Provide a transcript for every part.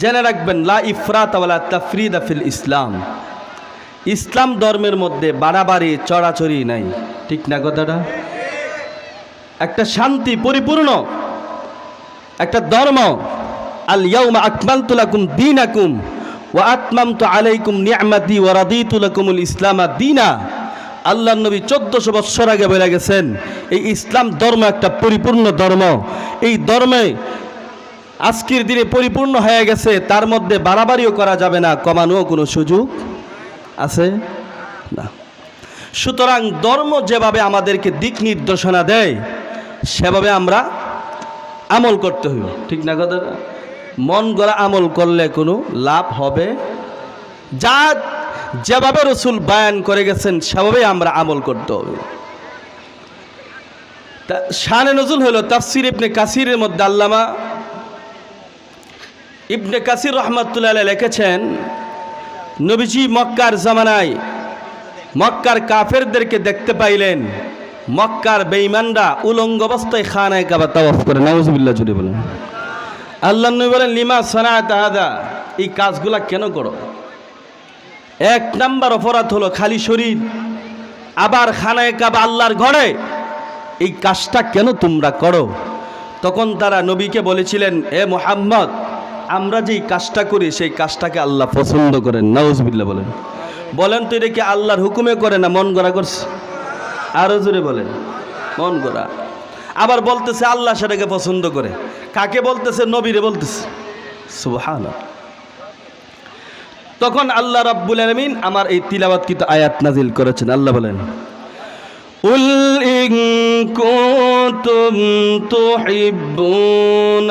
জেনে রাখবেন, লা ইফরাত ওয়ালা তাফরিদা ফিল ইসলাম। ইসলাম ধর্মের মধ্যে বাড়াবাড়ি, চড়াচড়ি নাই। ঠিক না কথাটা একটা শান্তি পরিপূর্ণ, একটা ধর্ম, আল ইয়াউমা আকমালতু লাকুম দীনাকুম ওয়া আতমামতু আলাইকুম নি'মাতি ওয়া রাদিতু লাকুমুল ইসলাম দীনা। আল্লাহর নবী চোদ্দশো বৎসর আগে বলে গেছেন, এই ইসলাম ধর্ম একটা পরিপূর্ণ ধর্ম। এই ধর্মে আজকের দিনে পরিপূর্ণ হয়ে গেছে, তার মধ্যে বাড়াবাড়িও করা যাবে না, কমানোও কোনো সুযোগ আছে? না। সুতরাং ধর্ম যেভাবে আমাদেরকে দিক নির্দেশনা দেয়, সেভাবে আমরা আমল করতে হইব। ঠিক না কথা? মন গড়া আমল করলে কোনো লাভ হবে? যা যেভাবে রসুল বায়ান করে গেছেন, সেভাবেই আমরা আমল করতে হবে। তা শানে নজুল হলো, তাফসির ইবনে কাসিরের মধ্যে আল্লামা ইবনে কাসির রহমতুল্লাহ লিখেছেন, নবীজি মক্কার জামানায় মক্কার কাফেরদেরকে দেখতে পাইলেন, মক্কার বেঈমানরা উলঙ্গ অবস্থায় খানায় কাবা তাওয়াফ করে। নাউজুবিল্লাহ জুড়ে বলেন। আল্লাহ নবী বলেন, লিমা সানা তাহাদা এই কাজগুলা কেন করো? এক নাম্বার অপরাধ হলো খালি শরীর, আবার খানায় কাবা আল্লাহর ঘরে। এই কাজটা কেন তোমরা করো? তখন তারা নবীকে বলেছিলেন, এ মোহাম্মদ আমরা যেই কাজটা করি, সেই কাজটাকে আল্লাহ পছন্দ করেন। নাউজবিল্লা বলেন। বলেন তো এটা কি আল্লাহর হুকুমে করে না মন গড়া করছে? আরও জোরে বলেন। মন গড়া। আবার বলতেছে, আল্লাহ সেটাকে পছন্দ করে। কাকে বলতেছে? নবীরে বলতেছে। সুবহান তখন আল্লাহ রাব্বুল আলামিন আমার এই তিলাওয়াতকৃত আয়াত নাজিল করেছেন। আল্লাহ বলেন قل إن كنتم تحبون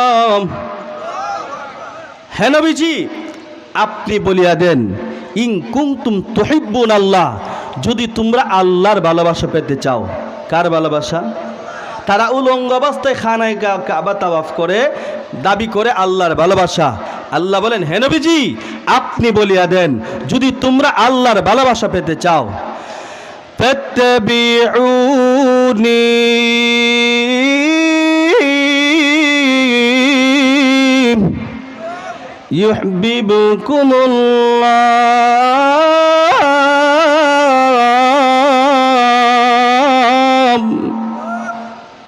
الله হ্যাঁ নবীজি আপনি বলিয়া দেন ইং কুংতুম তহিব্বুন আল্লাহ যদি তোমরা আল্লাহর ভালোবাসা পেতে চাও কার ভালোবাসা তারা উলঙ্গ অবস্থায় খানায় কা- কাবা তাওয়াফ করে দাবি করে আল্লাহর ভালোবাসা আল্লাহ বলেন হে নবীজি আপনি বলিয়া দেন যদি তোমরা আল্লাহর ভালোবাসা পেতে চাও فاتبعوني يحببكم الله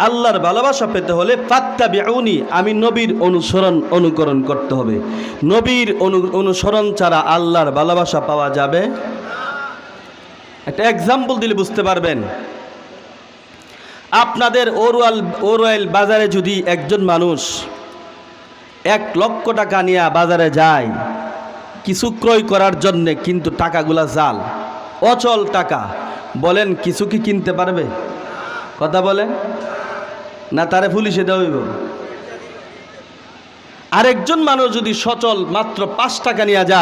আল্লাহর ভালোবাসা পেতে হলে ফাত্তা বেউনি আমি নবীর অনুসরণ, অনুকরণ করতে হবে। নবীর অনু- অনুসরণ ছাড়া আল্লাহর ভালোবাসা পাওয়া যাবে? একটা এক্সাম্পল দিলে বুঝতে পারবেন। আপনাদের ওরওয়াল ওরওয়াল বাজারে যদি একজন মানুষ এক লক্ষ টাকা নিয়ে বাজারে যায়, কিছু ক্রয় করার জন্যে কিন্তু টাকাগুলা জাল, অচল টাকা, বলেন কিছু কি কিনতে পারবে? কথা বলেন। না তারে পুলিশে দেওয়া আরেকজন মানুষ যদি সচল মাত্র পাঁচ টাকা নিয়ে যা,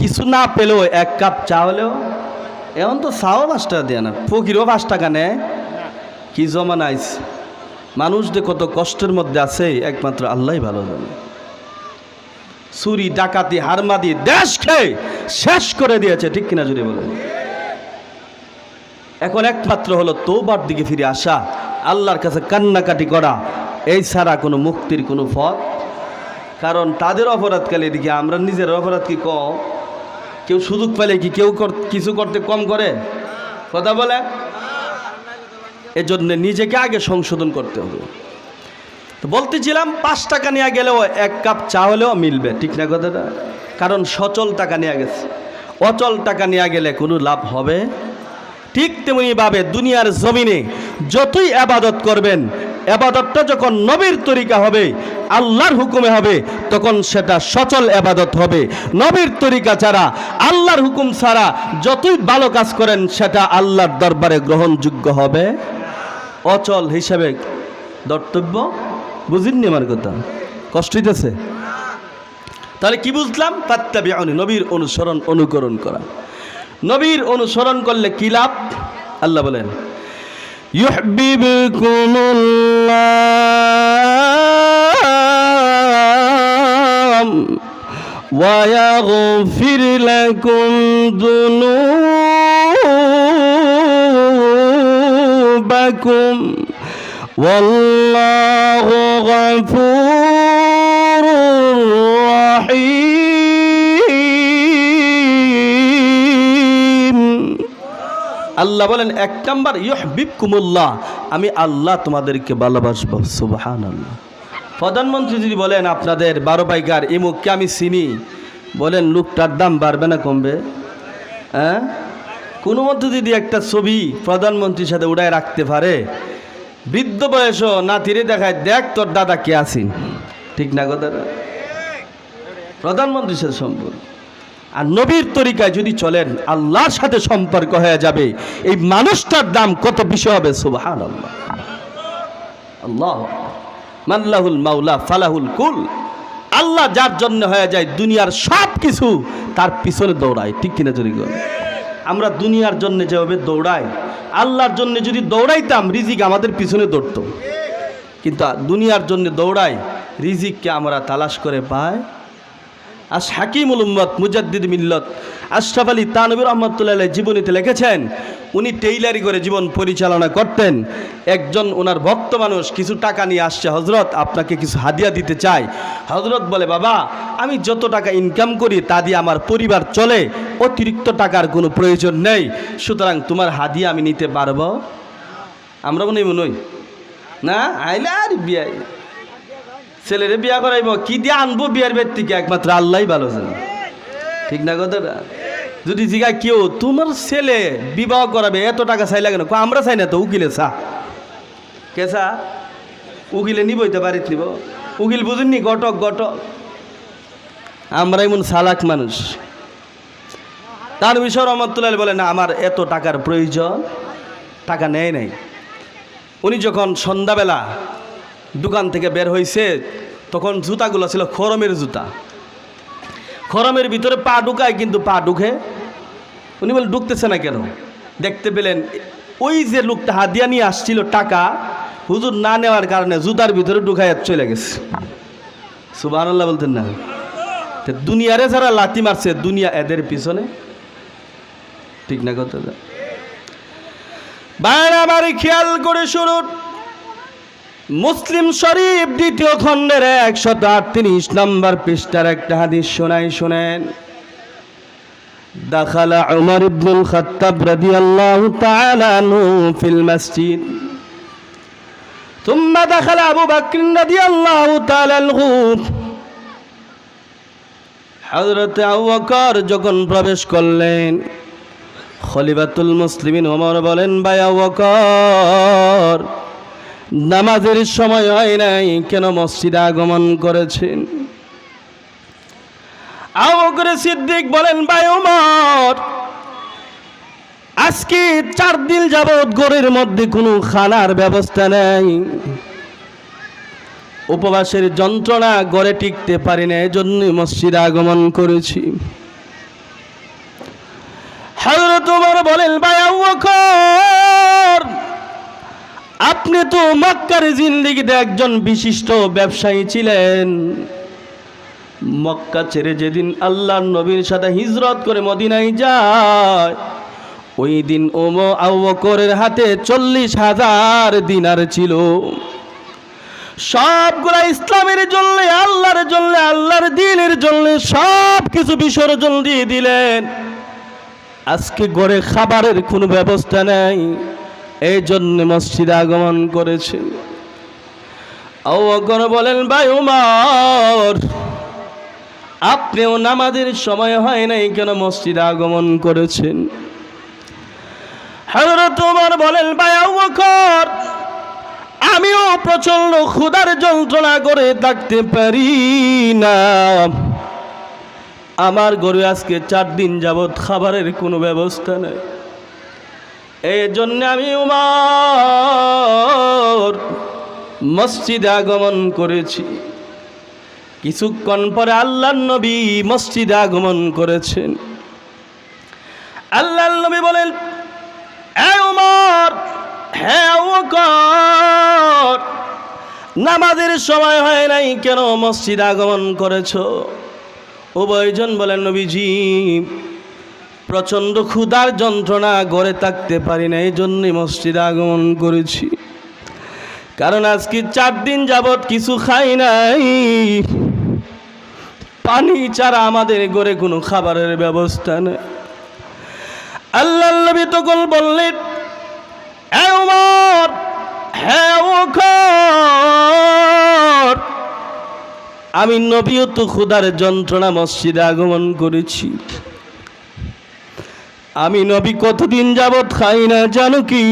কিছু না পেলেও এক কাপ চা হলেও, এখন তো চাও পাঁচ টাকা দেয় না, ফকিরও পাঁচ টাকা নেয়। কি জমা নাইস মানুষ যে কত কষ্টের মধ্যে আছে, একমাত্র আল্লাহ ভালো জানে। চুরি, ডাকাতি, হারমাদি দেশ খেয়ে শেষ করে দিয়েছে, ঠিক কিনা যদি বলেন। এখন একমাত্র হলো তোবার দিকে ফিরে আসা। আল্লাহর কাছে কান্নাকাটি করা, এই ছাড়া কোনো মুক্তির কোনো পথ। কারণ তাদের অপরাধকালে এদিকে আমরা নিজের অপরাধ কি কম? কেউ সুযোগ পেলে কি কেউ কিছু করতে কম করে? কথা বলে? এজন্য নিজেকে আগে সংশোধন করতে হবে। তো বলতেছিলাম, পাঁচ টাকা নিয়ে গেলেও এক কাপ চা হলেও মিলবে, ঠিক না কথাটা? কারণ সচল টাকা নিয়ে গেছে। অচল টাকা নিয়ে গেলে কোনো লাভ হবে? ঠিক তেমনিভাবে দুনিয়ার জমিনে যতই আবাদত করবেন, আবাদতটা যখন নবীর তরিকা হবে, আল্লাহর হুকুমে হবে, তখন সেটা সচল আবাদত হবে। নবীর তরিকা ছাড়া, আল্লাহর হুকুম ছাড়া যতই ভালো কাজ করেন, সেটা আল্লাহর দরবারে গ্রহণযোগ্য হবে। অচল হিসাবে দর্তব্য বুঝিননি আমার কথা? কষ্ট হইতেছে? তাহলে কি বুঝলাম? তাত্তাবি নবীর অনুসরণ, অনুকরণ করা। নবীর অনুসরণ করলে কি লাভ আল্লাহ বলেন يحببكم الله ويغفر لكم ذنوبكم لكم والله غفور আল্লাহ বলেন, এক নাম্বার ইহবিব কুমুল্লাহ আমি আল্লাহ তোমাদেরকে ভালোবাসবো সুবহান আল্লাহ প্রধানমন্ত্রী যদি বলেন, আপনাদের বারো পাইকার ইমুককে আমি চিনি। বলেন, লোকটার দাম বাড়বে না কমবে। হ্যাঁ? কোনো মধ্যে যদি একটা ছবি প্রধানমন্ত্রীর সাথে উড়ায় রাখতে পারে, বৃদ্ধ বয়সও নাতিরে দেখায়, দেখ তোর দাদা কে আছেন ঠিক না কথাটা প্রধানমন্ত্রীর সাথে সম্পর্ক। আর নবীর তরিকায় যদি চলেন, আল্লাহর সাথে সম্পর্ক হয়ে যাবে। এই মানুষটার দাম কত বেশি হবে? সুবহান আল্লাহ আল্লাহ মাল্লাহুল মাওলা ফালাহুল কুল। আল্লাহ যার জন্য হয়ে যায় দুনিয়ার সব কিছু তার পিছনে দৌড়ায়। ঠিক কিনা যদি? আমরা দুনিয়ার জন্য যেভাবে দৌড়াই, আল্লাহর জন্য যদি দৌড়াইতাম, রিজিক আমাদের পিছনে দৌড়তো। কিন্তু দুনিয়ার জন্য দৌড়াই, রিজিককে আমরা তালাশ করে পাই আস হাকিমুল উম্মত মুজাদ্দিদ মিল্লত। আশরাফ আলী তানবির রহমতুল্লাহ জীবনীতে লিখেছেন, উনি টেইলারি করে জীবন পরিচালনা করতেন। একজন ওনার ভক্ত মানুষ কিছু টাকা নিয়ে আসছে হজরত আপনাকে কিছু হাদিয়া দিতে চাই হজরত বলে, বাবা, আমি যত টাকা ইনকাম করি, তা দিয়ে আমার পরিবার চলে। অতিরিক্ত টাকার কোনো প্রয়োজন নেই। সুতরাং তোমার হাদিয়া আমি নিতে পারব? আমরা মনে হই না আইলে আর বিয়ে ছেলেরে বিয়া করাইব কি দিয়ে আনব বিয়ার থেকে? একমাত্র আল্লাহই ভালো জানে। ঠিক না কথাটা? যদি জিগা কেউ তোমার ছেলে বিবাহ করাবে এত টাকা চাই লাগে না কয়, আমরা চাই না তো উকিলে চা। কে চা? উকিলে নিব তো বাড়িতে নিব। উকিল বুঝুননি? গটক গটক। আমরা এমন সালাক মানুষ। তার বিষয় রহমতুল্লাহ বলে না আমার এত টাকার প্রয়োজন টাকা নেয় নাই। উনি যখন সন্ধ্যাবেলা দোকান থেকে বের হয়েছে তখন জুতাগুলো ছিল খরমের জুতা। খরমের ভিতরে পা ঢুকায় কিন্তু পা ঢুকে। উনি বলে, ঢুকতেছে না কেন? দেখতে পেলেন, ওই যে লোকটা হাদিয়া নিয়ে আসছিল টাকা, হুজুর না নেওয়ার কারণে জুতার ভিতরে ঢুকায় চলে গেছে। সুবাহ বলতেন না। দুনিয়ারে যারা লাতি মারছে, দুনিয়া এদের পিছনে। ঠিক না কথা? বাড়াবাড়ি খেয়াল করে শুনুন। মুসলিম শরীফ দ্বিতীয় খণ্ডের একশত আটত্রিশ নম্বর পৃষ্ঠার একটা হাদিস শোনাই শোনেন دخل عمر بن الخطاب رضي الله تعالى عنه في المسجد ثم دخل أبو بكر رضي الله تعالى عنه হজরত আবুবকর যখন প্রবেশ করলেন খলিফাতুল মুসলিমিন ওমর বলেন ভাই আবুবকর নামাজের সময় হয় নাই, কেন মসজিদে আগমন করেছেন? সিদ্দিক বলেন, ভাই ওমর আজকে চার দিন যাবৎ গড়ের মধ্যে কোনো খানার ব্যবস্থা নেই। উপবাসের যন্ত্রণা গড়ে টিকতে পারি না, এজন্য মসজিদে আগমন করেছি। হযরত ওমর বলেন, ভাই আবু বকর আপনি তো মক্কার জিন্দিগিতে একজন বিশিষ্ট ব্যবসায়ী ছিলেন। মক্কা ছেড়ে যেদিন আল্লাহর নবীর সাথে হিজরত করে মদিনায় যায়, ওই দিন ওম আবু বকরের হাতে চল্লিশ হাজার দিনার ছিল। সবগুলা ইসলামের জন্য, আল্লাহর জন্য, আল্লাহর দিনের জন্য সব কিছু বিসর্জন দিয়ে দিলেন। আজকে ঘরে খাবারের কোনো ব্যবস্থা নেই। এই জন্য মসজিদে আগমন করেছেন আবু বলেন, ভাই উমর, আপনিও নামাজের সময় হয় নাই কেন মসজিদে আগমন করেছেন? হযরত উমর বলেন, ভাই আবু আমিও প্রচণ্ড ক্ষুধার যন্ত্রণা করে থাকতে পারি না। আমার গরু আজকে চার দিন যাবৎ খাবারের কোনো ব্যবস্থা নেই। এই জন্য আমি উমার মসজিদে আগমন করেছি। কিছুক্ষণ পরে আল্লাহ নবী মসজিদে আগমন করেছেন। আল্লাহ নবী বলেন উমর হ্যাঁ নামাজের সময় হয় নাই কেন মসজিদ আগমন করেছ? উভয়জন বলেন, নবীজি প্রচণ্ড ক্ষুধার যন্ত্রণা গড়ে থাকতে পারি না এই জন্যই মসজিদে আগমন করেছি। কারণ আজকে চার দিন যাবৎ কিছু খাই নাই। পানি ছাড়া আমাদের গড়ে কোনো খাবারের ব্যবস্থা নেই। আল্লাহ তখন বললেন "এ উমর, হে আমি নবীও তো ক্ষুধার যন্ত্রণা মসজিদে আগমন করেছি। আমি নবী কতদিন যাবৎ খাই না জানো কি?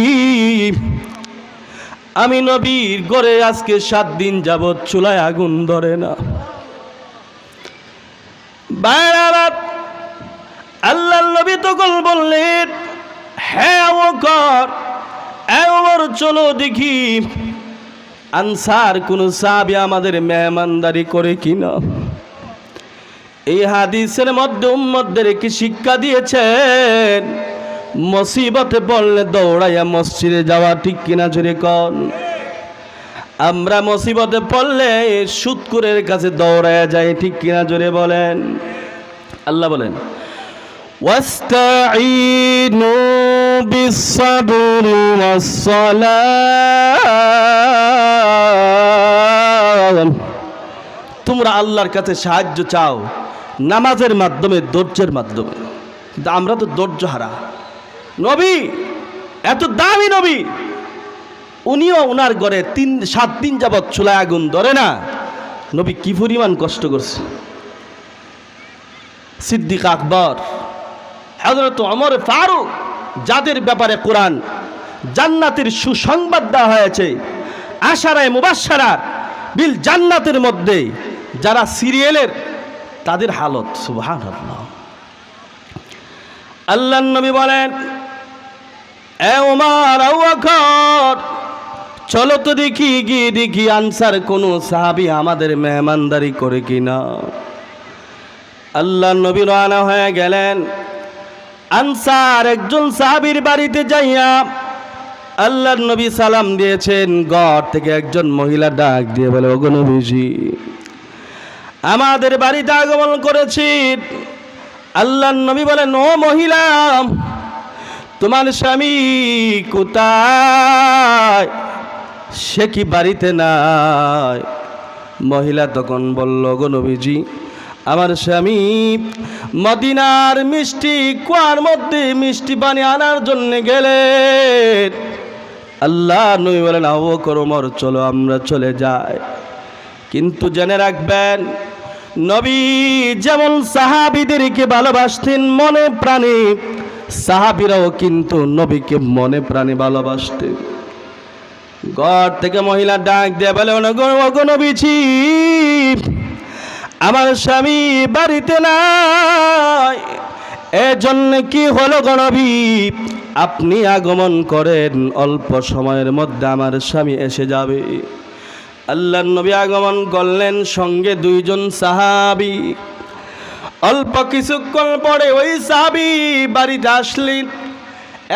আমি নবীর ঘরে আজকে সাত দিন যাবৎ চুলায় আগুন ধরে না। আল্লাহ নবী তখন বললেন হ্যাঁ ও কর চলো দেখি আনসার কোন সাবি আমাদের মেহমানদারি করে কিনা? এই হাদিসের মধ্যে উম্মদদেরকে শিক্ষা দিয়েছেন মুসিবতে পড়লে দৌড়াইয়া মসজিদে যাওয়া ঠিক কিনা জোরে কন আমরা মুসিবতে পড়লে সুৎকুরের কাছে দৌড়াইয়া যাই ঠিক কিনা জোরে বলেন আল্লাহ বলেন واستعينوا بالصبر والصلاة তোমরা আল্লাহর কাছে সাহায্য চাও নামাজের মাধ্যমে, ধৈর্যের মাধ্যমে। কিন্তু আমরা তো ধৈর্য হারা নবী, এত দামি নবী। উনিও ওনার ঘরে তিন, সাত দিন যাবৎ চুলায় আগুন ধরে না। নবী কি পরিমাণ কষ্ট করছে। সিদ্দিক আকবর হজরত অমর ফারুক, যাদের ব্যাপারে কোরআন জান্নাতের সুসংবাদ দেওয়া হয়েছে, আশারায় মুবাসারার বিল জান্নাতের মধ্যে যারা সিরিয়ালের, তাদের হালত সুবহান আল্লাহ নবী বলেন চলো তো দেখি, গিয়ে দেখি আনসার কোনো সাহাবি আমাদের মেহমানদারি করে কিনা। আল্লাহ নবী রানা হয়ে গেলেন। আনসার একজন সাহাবীর বাড়িতে যাইয়া আল্লাহর নবী সালাম দিয়েছেন, ঘর থেকে একজন মহিলা ডাক দিয়ে বলে, ওগো নবীজি আমাদের বাড়িতে আগমন করেছি। আল্লাহ নবী বলেন, ও মহিলা, তোমার স্বামী কোথায়? সে কি বাড়িতে নাই? মহিলা তখন বলল, গো নবীজি, আমার স্বামী মদিনার মিষ্টি কুয়ার মধ্যে মিষ্টি পানি আনার জন্য গেলেন। আল্লাহ নবী বলেন, আবু করমর চলো আমরা চলে যাই। কিন্তু জেনে রাখবেন নবী যেমন সাহাবিদেরকে ভালোবাসতেন মনে প্রাণে, সাহাবিরাও কিন্তু নবীকে মনে প্রাণে ভালোবাসতেন। ঘর থেকে মহিলা ডাক দিয়ে বলে নবীছি আমার স্বামী বাড়িতে নাই। এজন্য কি হলো গণবী আপনি আগমন করেন, অল্প সময়ের মধ্যে আমার স্বামী এসে যাবে। আল্লাহ নবী আগমন করলেন সঙ্গে দুইজন সাহাবি। অল্প কিছুক্ষণ পরে ওই সাহাবি বাড়িতে আসলেন।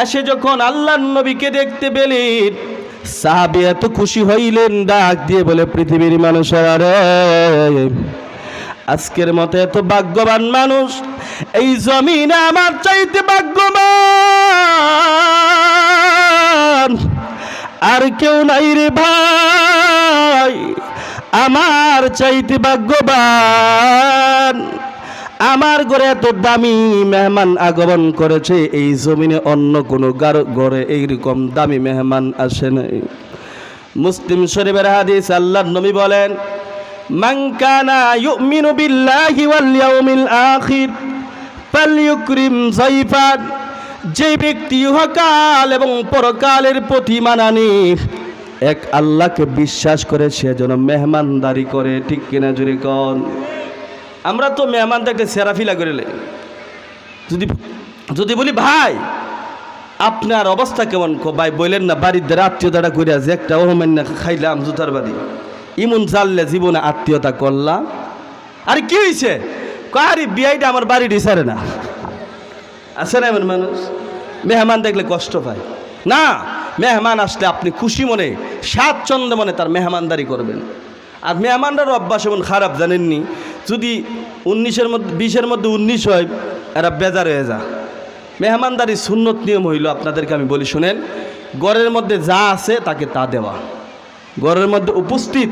এসে যখন আল্লাহ নবীকে দেখতে পেলেন, সাহাবি এত খুশি হইলেন, ডাক দিয়ে বলে, পৃথিবীর মানুষেরা রে, আজকের মতো এত ভাগ্যবান মানুষ, এই জমিনে আমার চাইতে ভাগ্যবান। আর কেউ নাই রে ভাই, আমার চাইতে ভাগ্যবান। আমার ঘরে এত দামি মেহমান আগমন করেছে, এই জমিনে অন্য কোনো ঘরে এইরকম দামি মেহমান আসে নাই। মুসলিম শরীফের হাদিস আল্লাহ নবী বলেন, মান কানা ইউমিনু বিল্লাহি ওয়াল ইয়াউমিল আখির, ফালইউকরিম যায়ফান যে ব্যক্তি ইহকাল এবং পরকালের প্রতি মানানি, এক আল্লাহকে বিশ্বাস করে সে যেন মেহমানদারি করে, ঠিক কিনা জুড়ে কন? আমরা তো মেহমান দেখতে সেরাফিলা করিলে যদি যদি বলি, ভাই, আপনার অবস্থা কেমন? কো, ভাই বললেন না বাড়ির দ্বারা আত্মীয়তাটা করে আছে একটা ওহমেন না খাইলাম, জুতার বাড়ি। ইমন জানলে জীবনে আত্মীয়তা করলাম। আরে কি হয়েছে কারি বিয়াইটা আমার বাড়ি ডিসারে না। আছে না এমন মানুষ? মেহমান দেখলে কষ্ট পায়। না, মেহমান আসলে আপনি খুশি মনে স্বাচ্ছন্দ্য মনে তার মেহমানদারি করবেন। আর মেহমানদারও অভ্যাস এমন খারাপ, জানেননি? যদি উনিশের মধ্যে, বিশের মধ্যে উনিশ হয়, এরা বেজার হয়ে যা মেহমানদারি সুন্নত নিয়ম হইল, আপনাদেরকে আমি বলি, শুনেন, ঘরের মধ্যে যা আছে তাকে তা দেওয়া। ঘরের মধ্যে উপস্থিত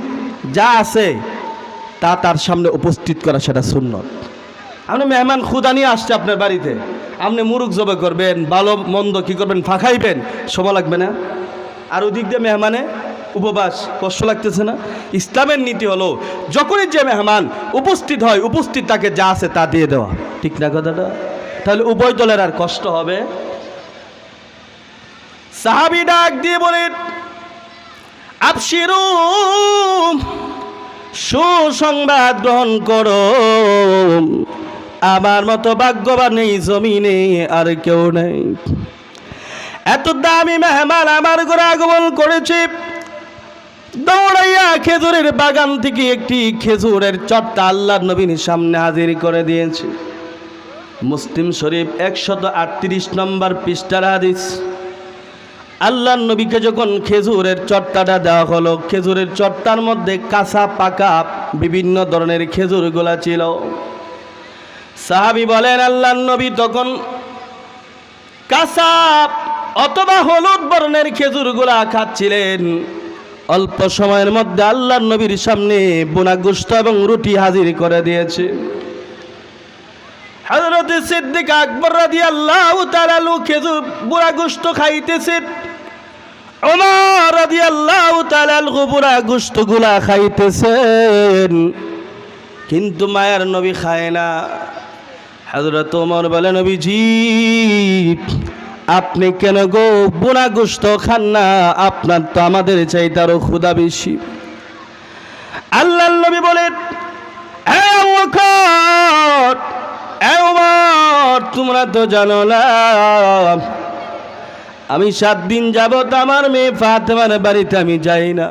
যা আছে, তা তার সামনে উপস্থিত করা, সেটা সুন্নত। আপনি মেহমান খুদা নিয়ে আসছে আপনার বাড়িতে। আপনি মুরুখ জবে করবেন, ভালো মন্দ কী করবেন, ফাঁকাইবেন সময় লাগবে না। আর ওদিক দিয়ে মেহমানে উপবাস, কষ্ট লাগতেছে না। ইসলামের নীতি হলো, যখনই যে মেহমান উপস্থিত হয়, উপস্থিত তাকে যা আছে তা দিয়ে দেওয়া। ঠিক না কথাটা? তাহলে উভয় দলের আর কষ্ট হবে? সাহাবি ডাক দিয়ে বলেন আপসিরু সুসংবাদ গ্রহণ করো। আমার মতো ভাগ্যবান নেই জমিনে আর কেউ নেই। এত দামি মেহমান আমার ঘরে আগমন করেছে। দৌড়াইয়া খেজুরের বাগান থেকে একটি খেজুরের চট্টা আল্লাহ নবীর সামনে হাজির করে দিয়েছে। মুসলিম শরীফ একশত আটত্রিশ নম্বর পৃষ্ঠার হাদিস। আল্লাহ নবীকে যখন খেজুরের চট্টাটা দেওয়া হলো, খেজুরের চট্টার মধ্যে কাঁচা পাকা বিভিন্ন ধরনের খেজুরগুলা ছিল। সাহাবি বলেন আল্লাহ নবী তখন কাঁচা অথবা হলুদ বর্ণের খেজুরগুলা খাচ্ছিলেন। অল্প সময়ের মধ্যে আল্লাহ নবীর সামনে বোনা গোস্ত এবং রুটি হাজির করে দিয়েছে। হজরত সিদ্দিক আকবর রাদি আল্লাহ তালালু খেজুর বুড়া গোস্ত খাইতেছে। ওমর রাদি আল্লাহ তালাল বুড়া গোস্তগুলা খাইতেছেন। কিন্তু মায়ার নবী খায় না। হজরত ওমর বলে নবীজি আপনি কেন গো বুনা গোস্ত খান না? আপনার তো আমাদের চাইতে আরও ক্ষুদা বেশি। আল্লাহ নবী বলেন "হে আবু বকর, হে ওমর, তোমরা তো জানো না আমি সাত দিন যাবত আমার মেয়ে ফাতেমার বাড়িতে আমি যাই না।